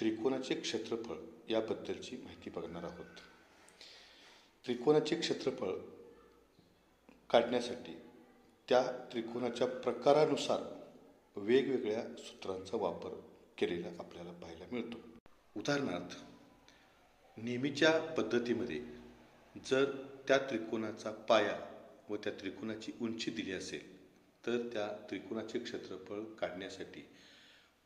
त्रिकोणाचे क्षेत्रफळ याबद्दलची माहिती बघणार आहोत. त्रिकोणाचे क्षेत्रफळ काढण्यासाठी त्या त्रिकोणाच्या प्रकारानुसार वेगवेगळ्या सूत्रांचा वापर केलेला आपल्याला पाहायला मिळतो. उदाहरणार्थ नेहमीच्या पद्धतीमध्ये जर त्या त्रिकोणाचा पाया व त्या त्रिकोणाची उंची दिली असेल तर त्या त्रिकोणाचे क्षेत्रफळ काढण्यासाठी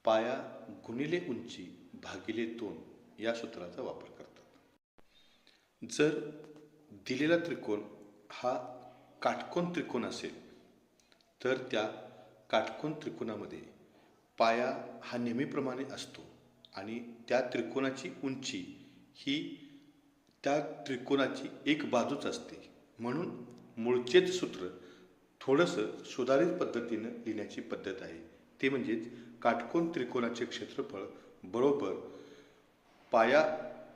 पाया गुणिले उंची भागिले दोन या सूत्राचा वापर करतात. जर दिलेला त्रिकोण हा काटकोन त्रिकोण असेल तर त्या काटकोन त्रिकोणामध्ये पाया हा नेहमीप्रमाणे असतो आणि त्या त्रिकोणाची उंची ही त्या त्रिकोणाची एक बाजूच असते. म्हणून मूळचेच सूत्र थोडंसं सुधारित पद्धतीनं लिहिण्याची पद्धत आहे. ते म्हणजेच काटकोन त्रिकोणाचे क्षेत्रफळ बरोबर पाया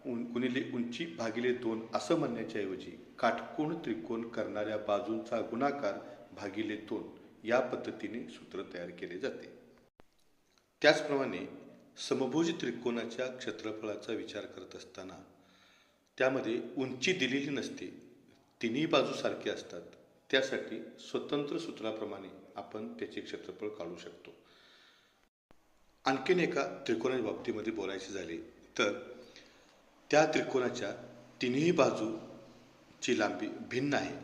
उं गुणिले उंची भागिले दोन असं म्हणण्याच्या ऐवजी त्रिकोण करणाऱ्या बाजूंचा गुणाकार भागिले दोन या पद्धतीने सूत्र तयार केले जाते. त्याचप्रमाणे समभुज त्रिकोणाच्या क्षेत्रफळाचा विचार करत असताना त्यामध्ये उंची दिलेली नसते तिन्ही बाजू सारखे असतात. त्यासाठी स्वतंत्र सूत्राप्रमाणे आपण त्याचे क्षेत्रफळ काढू शकतो. आणखीन एका त्रिकोणाच्या बाबतीमध्ये बोलायचे झाले तर त्या त्रिकोणाच्या तिन्ही बाजूची लांबी भिन्न आहे.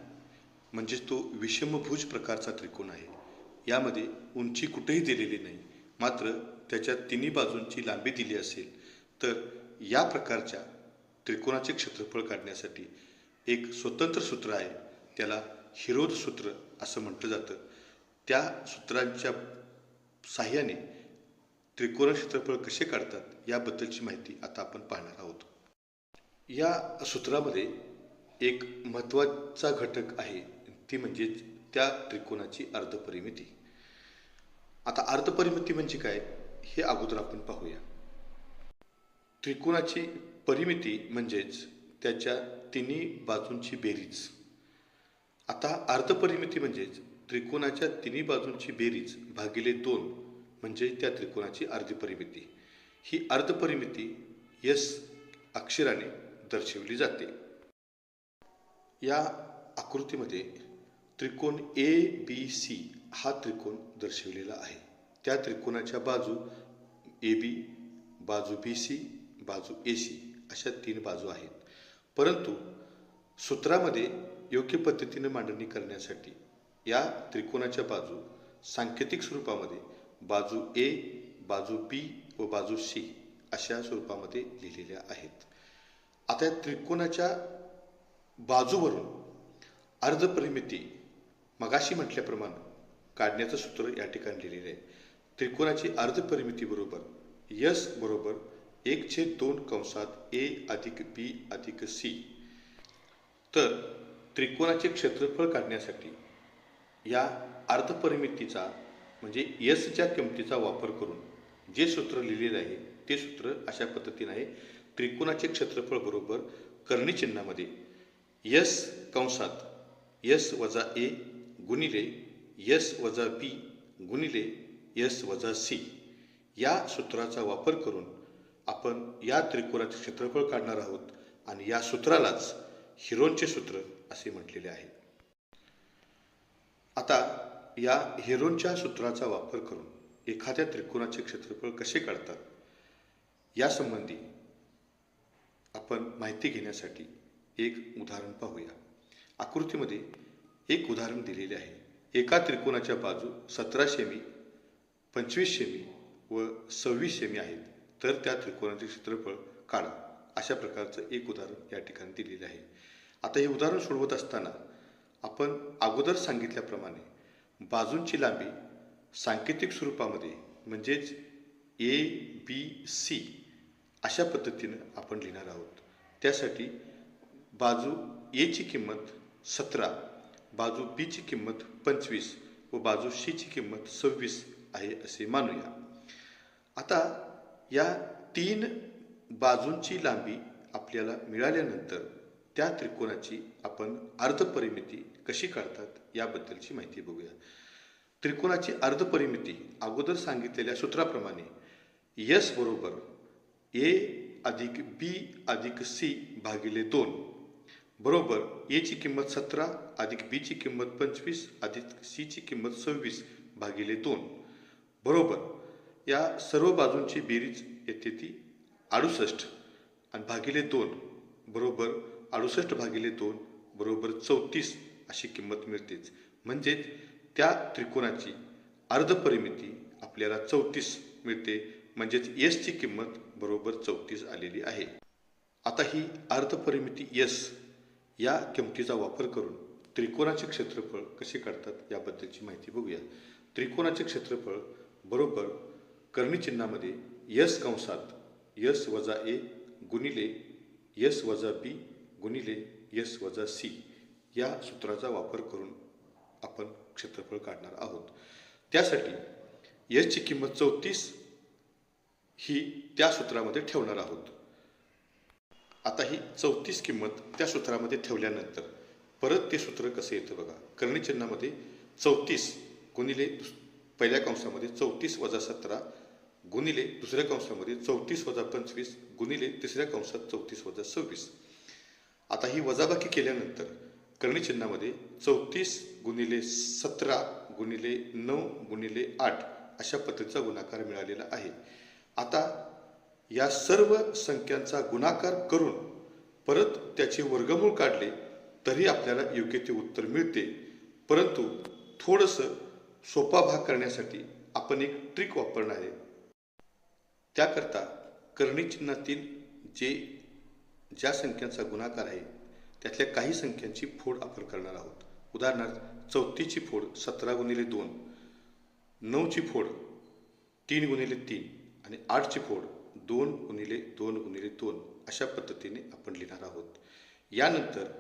म्हणजेच तो विषमभुज प्रकारचा त्रिकोण आहे. यामध्ये उंची कुठेही दिलेली नाही. मात्र त्याच्या तिन्ही बाजूंची लांबी दिली असेल तर या प्रकारच्या त्रिकोणाचे क्षेत्रफळ काढण्यासाठी एक स्वतंत्र सूत्र आहे. त्याला हिरोध सूत्र असं म्हटलं जातं. त्या सूत्रांच्या साह्याने त्रिकोण क्षेत्रफळ कसे काढतात याबद्दलची माहिती आता आपण पाहणार आहोत. या सूत्रामध्ये एक महत्त्वाचा घटक आहे ती म्हणजेच त्या त्रिकोणाची अर्धपरिमिती. आता अर्धपरिमिती म्हणजे काय हे अगोदर आपण पाहूया. त्रिकोणाची परिमिती म्हणजेच त्याच्या तिन्ही बाजूंची बेरीज. आता अर्धपरिमिती म्हणजेच त्रिकोणाच्या तिन्ही बाजूंची बेरीज भागिले दोन म्हणजे त्या त्रिकोणाची अर्धपरिमिती ही अर्धपरिमिती यस अक्षराने दर्शवली जाते. या आकृतीमध्ये त्रिकोण ए बी सी हा त्रिकोण दर्शविलेला आहे. त्या त्रिकोणाच्या बाजू ए बी बाजू बी सी बाजू ए सी अशा तीन बाजू आहेत. परंतु सूत्रामध्ये योग्य पद्धतीने मांडणी करण्यासाठी या त्रिकोणाच्या बाजू सांकेतिक स्वरूपामध्ये बाजू ए बाजू बी व बाजू सी अशा स्वरूपामध्ये लिहिलेल्या आहेत. आता या त्रिकोणाच्या बाजूवरून अर्धपरिमिती मगाशी म्हटल्याप्रमाणे काढण्याचं सूत्र या ठिकाणी लिहिलेलं आहे. त्रिकोणाची अर्धपरिमिती बरोबर यस बरोबर एक छेद दोन कंसात ए अधिक बी अधिक सी. तर त्रिकोणाचे क्षेत्रफळ काढण्यासाठी या अर्धपरिमितीचा म्हणजे यसच्या किमतीचा वापर करून जे सूत्र लिहिलेलं आहे ते सूत्र अशा पद्धतीने आहे. त्रिकोणाचे क्षेत्रफळ बरोबर कर्णी चिन्हामध्ये यस कंसात यस वजा ए गुणिले यस वजा बी गुणिले यस वजा सी या सूत्राचा वापर करून आपण या त्रिकोणाचे क्षेत्रफळ काढणार आहोत आणि या सूत्रालाच हिरोनचे सूत्र असे म्हटलेले आहे. आता या हेरोनच्या सूत्राचा वापर करून एखाद्या त्रिकोणाचे क्षेत्रफळ कसे काढतात यासंबंधी आपण माहिती घेण्यासाठी एक उदाहरण पाहूया. आकृतीमध्ये एक उदाहरण दिलेले आहे. एका त्रिकोणाच्या बाजू सतरा शेमी पंचवीस शेमी व सव्वीस शेमी आहेत. तर त्या त्रिकोणाचे क्षेत्रफळ काढा. अशा प्रकारचं एक उदाहरण या ठिकाणी दिलेलं आहे. आता हे उदाहरण सोडवत असताना आपण अगोदर सांगितल्याप्रमाणे बाजूंची लांबी सांकेतिक स्वरूपामध्ये म्हणजेच ए बी सी अशा पद्धतीनं आपण लिहिणार आहोत. त्यासाठी बाजू एची किंमत सतरा बाजू बीची किंमत पंचवीस व बाजू सीची किंमत सव्वीस आहे असे मानूया. आता या तीन बाजूंची लांबी आपल्याला मिळाल्यानंतर त्या त्रिकोणाची आपण अर्धपरिमिती कशी काढतात याबद्दलची माहिती बघूया. त्रिकोणाची अर्धपरिमिती अगोदर सांगितलेल्या सूत्राप्रमाणे यस बरोबर ए अधिक बी अधिक सी भागिले दोन. बरोबर एची किंमत सतरा अधिक बीची किंमत पंचवीस अधिक सीची किंमत सव्वीस भागिले दोन. बरोबर. या सर्व बाजूंची बेरीज येते ती अडुसष्ट आणि भागिले दोन. बरोबर अडुसष्ट भागिले दोन बरोबर चौतीस अशी किंमत मिळतेच. म्हणजेच त्या त्रिकोणाची अर्धपरिमिती आपल्याला चौतीस मिळते. म्हणजेच एसची किंमत बरोबर चौतीस आलेली आहे. आता ही अर्धपरिमिती यस या किमतीचा वापर करून त्रिकोणाचे क्षेत्रफळ कसे काढतात याबद्दलची माहिती बघूया. त्रिकोणाचे क्षेत्रफळ बरोबर कर्णीचिन्हामध्ये यस कंसात यस वजा ए गुणिले यस वजा बी गुणिले यस वजा सी या सूत्राचा वापर करून आपण क्षेत्रफळ काढणार आहोत. त्यासाठी यसची किंमत चौतीस ही त्या सूत्रामध्ये ठेवणार आहोत. आता ही चौतीस किंमत त्या सूत्रामध्ये ठेवल्यानंतर परत ते सूत्र कसं येतं बघा. कर्णीचिन्हामध्ये चौतीस गुणिले दुस- पहिल्या कंसामध्ये चौतीस वजा सतरा गुणिले दुसऱ्या कंसामध्ये चौतीस वजा पंचवीस गुणिले तिसऱ्या कंसात चौतीस वजा सव्वीस. आता ही वजाबाकी केल्यानंतर कर्णीचिन्हामध्ये चौतीस गुणिले सतरा गुणिले नऊ गुणिले आठ अशा पद्धतीचा गुणाकार मिळालेला आहे. आता या सर्व संख्यांचा गुणाकार करून परत त्याचे वर्गमूळ काढले तरी आपल्याला योग्य ते उत्तर मिळते. परंतु थोडंसं सोपा भाग करण्यासाठी आपण एक ट्रिक वापरणार आहे. त्याकरता कर्णी चिन्हातील जे ज्या संख्यांचा गुणाकार आहे त्यातल्या काही संख्यांची फोड आपण करणार आहोत. उदाहरणार्थ चौथीची फोड सतरा गुणिले दोन नऊची फोड तीन गुणिले तीन आणि आठची फोड दोन गुणिले दोन गुणिले दोन अशा पद्धतीने आपण लिहिणार आहोत. यानंतर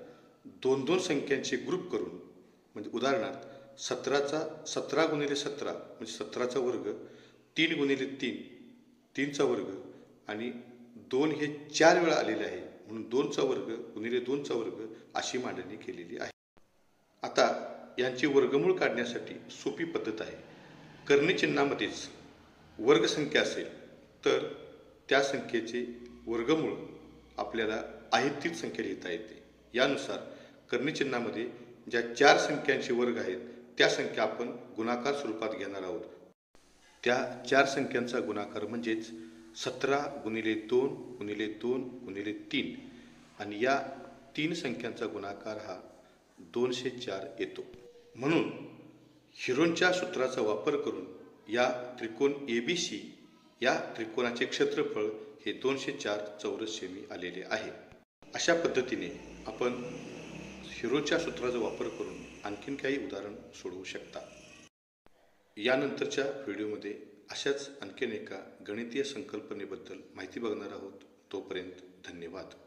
दोन दोन संख्यांचे ग्रुप करून म्हणजे उदाहरणार्थ सतराचा सतरा गुणिले सतरा म्हणजे सतराचा वर्ग तीन गुणिले तीन तीनचा वर्ग आणि दोन हे चार वेळा आलेले आहे. म्हणून दोनचा वर्ग गुणिले दोनचा वर्ग अशी मांडणी केलेली आहे. आता यांची वर्गमूळ काढण्यासाठी सोपी पद्धत आहे. कर्णी चिन्हामध्येच वर्गसंख्या असेल तर त्या संख्येचे वर्गमूळ आपल्याला आहे तीच संख्या लिहिता येते. यानुसार कर्णी चिन्हामध्ये ज्या चार संख्यांचे वर्ग आहेत त्या संख्या आपण गुणाकार स्वरूपात घेणार आहोत. त्या चार संख्यांचा गुणाकार म्हणजेच सतरा गुणिले दोन गुणिले दोन गुणिले तीन. आणि या तीन संख्यांचा गुणाकार हा दोनशे चार येतो. म्हणून हिरोनच्या सूत्राचा वापर करून या त्रिकोण ए बी सी या त्रिकोणाचे क्षेत्रफळ हे दोनशे चार चौरस सेमी आलेले आहे. अशा पद्धतीने आपण हिरोच्या सूत्राचा वापर करून आणखीन काही उदाहरण सोडवू शकता. यानंतरच्या व्हिडिओमध्ये अशाच आणखीन एका गणितीय संकल्पनेबद्दल माहिती बघणार आहोत. तोपर्यंत धन्यवाद.